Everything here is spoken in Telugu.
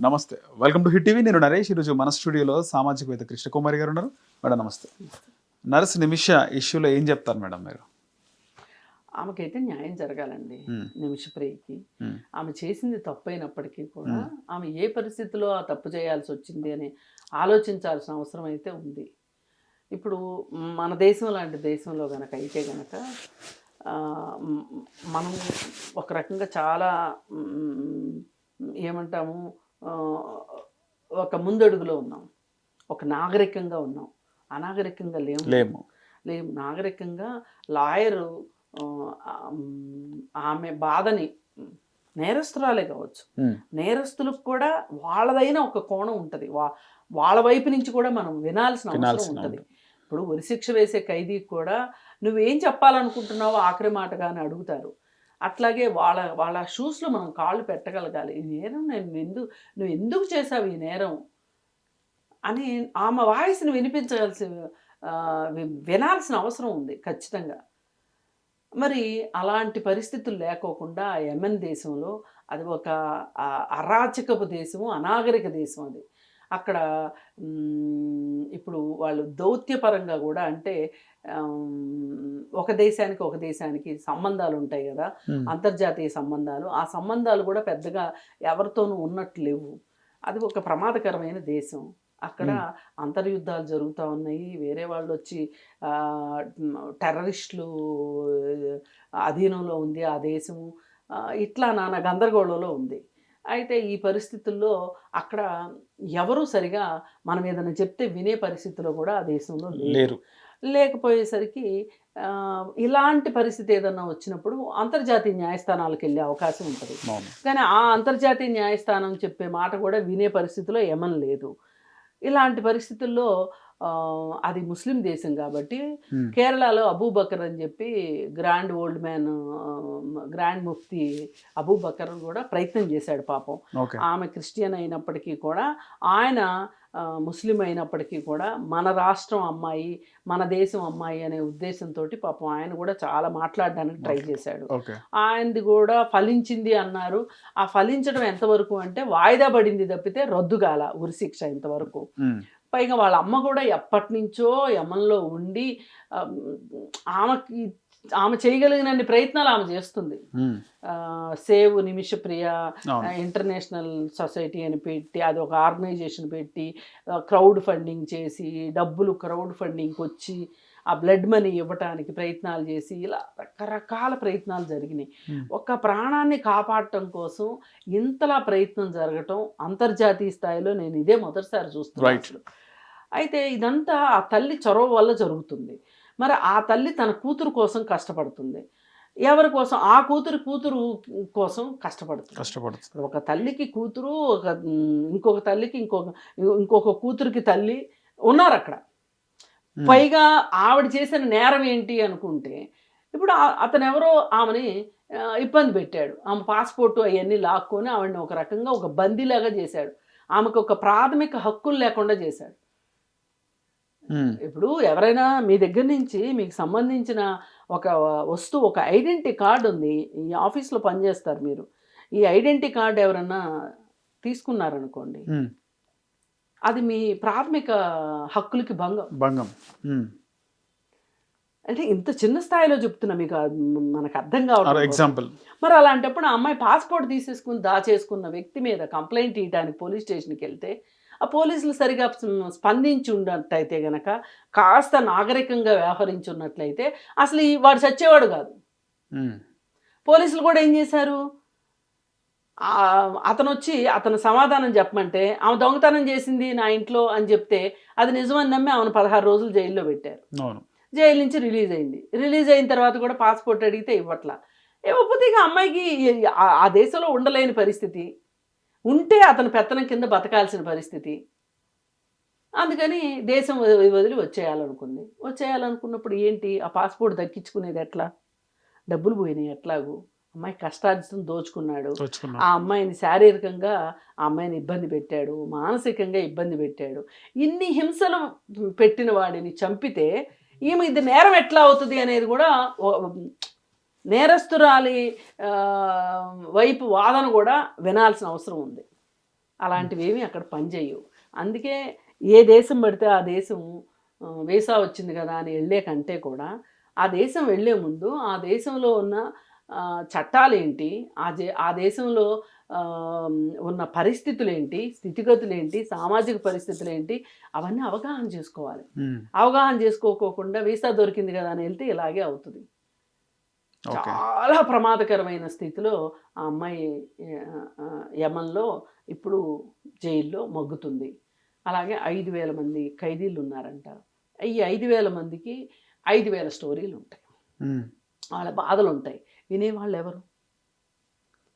నమస్తే. వెల్కమ్ టు హిట్ టీవీ నేను నరేష్. ఈరోజు మన స్టూడియోలో సామాజికవేత్త కృష్ణకుమారి గారు ఉన్నారు. మేడం నమస్తే. నర్స్ నిమిష ఇష్యూలో ఏం చెప్తారు మేడం మీరు? ఆమెకైతే న్యాయం జరగాలండి. మ్మ్. నిమిషప్రియకి మ్మ్. ఆమె చేసింది తప్పైనప్పటికీ కూడా ఆమె ఏ పరిస్థితిలో ఆ తప్పు చేయాల్సి వచ్చింది అని ఆలోచించాల్సిన అవసరం అయితే ఉంది. ఇప్పుడు మన దేశం లాంటి దేశంలో గనక అయితే గనక మనం ఒక రకంగా చాలా ఏమంటాము ఒక ముందడుగులో ఉన్నాం. ఒక నాగరికంగా ఉన్నాం. అనాగరికంగా లేము. లేము. లేము. నాగరికంగా లాయరు ఆమె బాధని నేరస్తురాలే కావచ్చు. నేరస్తులకు కూడా వాళ్ళదైన ఒక కోణం ఉంటుంది. వా వాళ్ళ వైపు నుంచి కూడా మనం వినాల్సిన అవసరం ఉంటుంది. ఇప్పుడు ఉరిశిక్ష వేసే ఖైదీకి కూడా నువ్వేం చెప్పాలనుకుంటున్నావో ఆఖరి మాటగా అని అడుగుతారు. అట్లాగే వాళ్ళ వాళ్ళ షూస్లో మనం కాళ్ళు పెట్టగలగాలి. ఈ నేరం నేను ఎందుకు నువ్వు ఎందుకు చేసావు ఈ నేరం? అని ఆమె వాయిస్ని వినిపించాల్సి వినాల్సిన అవసరం ఉంది ఖచ్చితంగా. మరి అలాంటి పరిస్థితులు లేకోకుండా యెమెన్ దేశంలో అది ఒక అరాచకపు దేశము అనాగరిక దేశం అది. అక్కడ ఇప్పుడు వాళ్ళు దౌత్యపరంగా కూడా అంటే ఒక దేశానికి ఒక దేశానికి సంబంధాలు ఉంటాయి కదా అంతర్జాతీయ సంబంధాలు. ఆ సంబంధాలు కూడా పెద్దగా ఎవరితోనూ ఉన్నట్టు లేవు. అది ఒక ప్రమాదకరమైన దేశం. అక్కడ అంతర్యుద్ధాలు జరుగుతూ ఉన్నాయి. వేరే వాళ్ళు వచ్చి టెర్రరిస్టులు అధీనంలో ఉంది ఆ దేశము. ఇట్లా నానా గందరగోళంలో ఉంది. అయితే ఈ పరిస్థితుల్లో అక్కడ ఎవరు సరిగా మనం ఏదైనా చెప్తే వినే పరిస్థితిలో కూడా ఆ దేశంలో లేరు. లేకపోయేసరికి ఇలాంటి పరిస్థితి ఏదన్నా వచ్చినప్పుడు అంతర్జాతీయ న్యాయస్థానాలకు వెళ్ళే అవకాశం ఉంటుంది. కానీ ఆ అంతర్జాతీయ న్యాయస్థానం చెప్పే మాట కూడా వినే పరిస్థితిలో ఏమన్ లేదు. ఇలాంటి పరిస్థితుల్లో అది ముస్లిం దేశం కాబట్టి ఉమ్, కేరళలో అబూబకర్ అని చెప్పి గ్రాండ్ ఓల్డ్ మ్యాన్ గ్రాండ్ ముఫ్తీ అబూబకర్ కూడా ప్రయత్నం చేశాడు పాపం. ఆమె క్రిస్టియన్ అయినప్పటికీ కూడా ఆయన ముస్లిం అయినప్పటికీ కూడా మన రాష్ట్రం అమ్మాయి మన దేశం అమ్మాయి అనే ఉద్దేశంతో పాపం ఆయన కూడా చాలా మాట్లాడడానికి ట్రై చేశాడు. ఆయనది కూడా ఫలించింది అన్నారు. ఆ ఫలించడం ఎంతవరకు అంటే వాయిదా పడింది తప్పితే రద్దుగాల ఉరిశిక్ష ఇంతవరకు. ఉమ్, పైగా వాళ్ళ అమ్మ కూడా ఎప్పటి నుంచో యమన్లో ఉండి ఆమెకి ఆమె చేయగలిగినన్ని ప్రయత్నాలు ఆమె చేస్తుంది. సేవ్ నిమిషప్రియ అవును. ఇంటర్నేషనల్ సొసైటీ అని పెట్టి అది ఒక ఆర్గనైజేషన్ పెట్టి క్రౌడ్ ఫండింగ్ చేసి డబ్బులు క్రౌడ్ ఫండింగ్కి వచ్చి ఆ బ్లడ్ మనీ ఇవ్వటానికి ప్రయత్నాలు చేసి ఇలా రకరకాల ప్రయత్నాలు జరిగినాయి. ఒక ప్రాణాన్ని కాపాడటం కోసం ఇంతలా ప్రయత్నం జరగటం అంతర్జాతీయ స్థాయిలో నేను ఇదే మొదటిసారి చూస్తున్నాను. అయితే ఇదంతా ఆ తల్లి చొరవ వల్ల జరుగుతుంది. మరి ఆ తల్లి తన కూతురు కోసం కష్టపడుతుంది. ఎవరి కోసం? ఆ కూతురు కూతురు కోసం కష్టపడుతుంది. కష్టపడుతుంది. ఒక తల్లికి కూతురు ఒక ఇంకొక తల్లికి ఇంకొక ఇంకొక కూతురికి తల్లి ఉన్నారు అక్కడ. పైగా ఆవిడ చేసిన నేరం ఏంటి అనుకుంటే ఇప్పుడు అతను ఎవరో ఆమెని ఇబ్బంది పెట్టాడు. ఆమె పాస్పోర్ట్ అవన్నీ లాక్కొని ఆవిడని ఒక రకంగా ఒక బందీలాగా చేశాడు. ఆమెకు ఒక ప్రాథమిక హక్కులు లేకుండా చేశాడు. ఇప్పుడు ఎవరైనా మీ దగ్గర నుంచి మీకు సంబంధించిన ఒక వస్తువు ఒక ఐడెంటిటీ కార్డు ఉంది ఈ ఆఫీస్లో పనిచేస్తారు మీరు. ఈ ఐడెంటిటీ కార్డు ఎవరన్నా తీసుకున్నారనుకోండి అది మీ ప్రాథమిక హక్కులకి భంగం. భంగం. అంటే ఇంత చిన్న స్థాయిలో చెప్తున్నా మీకు మనకు అర్థం కావడం ఎగ్జాంపుల్. మరి అలాంటప్పుడు ఆ అమ్మాయి పాస్పోర్ట్ తీసేసుకుని దాచేసుకున్న వ్యక్తి మీద కంప్లైంట్ ఇవ్వడానికి పోలీస్ స్టేషన్కి వెళ్తే ఆ పోలీసులు సరిగా స్ప- స్పందించి ఉన్నట్టయితే గనక కాస్త నాగరికంగా వ్యవహరించి ఉన్నట్లయితే అసలు ఈ వాడు చచ్చేవాడు కాదు. పోలీసులు కూడా ఏం చేశారు? అతను వచ్చి అతను సమాధానం చెప్పమంటే ఆమె దొంగతనం చేసింది నా ఇంట్లో అని చెప్తే అది నిజమని నమ్మి ఆమెను పదహారు రోజులు జైల్లో పెట్టారు. జైలు నుంచి రిలీజ్ అయింది. రిలీజ్ అయిన తర్వాత కూడా పాస్పోర్ట్ అడిగితే ఇవ్వట్లా. ఇవ్వకపోతే ఇక అమ్మాయికి ఆ దేశంలో ఉండలేని పరిస్థితి. ఉంటే అతను పెత్తనం కింద బతకాల్సిన పరిస్థితి. అందుకని దేశం వదిలి వచ్చేయాలనుకుంది. వచ్చేయాలనుకున్నప్పుడు ఏంటి? ఆ పాస్పోర్ట్ దక్కించుకునేది ఎట్లా? డబ్బులు పోయినాయి ఎట్లాగూ? అమ్మాయి కష్టార్జితం దోచుకున్నాడు. ఆ అమ్మాయిని శారీరకంగా ఆ అమ్మాయిని ఇబ్బంది పెట్టాడు. మానసికంగా ఇబ్బంది పెట్టాడు. ఇన్ని హింసలు పెట్టిన వాడిని చంపితే ఈమె ఇది నేరం ఎట్లా అవుతుంది అనేది కూడా నేరస్తురాలి వైపు వాదన కూడా వినాల్సిన అవసరం ఉంది. అలాంటివి ఏమీ అక్కడ పనిచేయవు అందుకే ఏ దేశం పడితే ఆ దేశం వీసా వచ్చింది కదా అని వెళ్ళే కంటే కూడా ఆ దేశం వెళ్ళే ముందు ఆ దేశంలో ఉన్న చట్టాలు ఏంటి ఆ దే ఆ దేశంలో ఉన్న పరిస్థితులు ఏంటి స్థితిగతులు ఏంటి సామాజిక పరిస్థితులు ఏంటి అవన్నీ అవగాహన చేసుకోవాలి. అవగాహన చేసుకోకోకుండా వీసా దొరికింది కదా అని వెళ్తే ఇలాగే అవుతుంది. చాలా ప్రమాదకరమైన స్థితిలో ఆ అమ్మాయి యమన్లో ఇప్పుడు జైల్లో మగ్గుతుంది. అలాగే ఐదు వేల మంది ఖైదీలు ఉన్నారంట. ఈ ఐదు వేల మందికి ఐదు వేల స్టోరీలు ఉంటాయి వాళ్ళ బాధలు ఉంటాయి వినేవాళ్ళు ఎవరు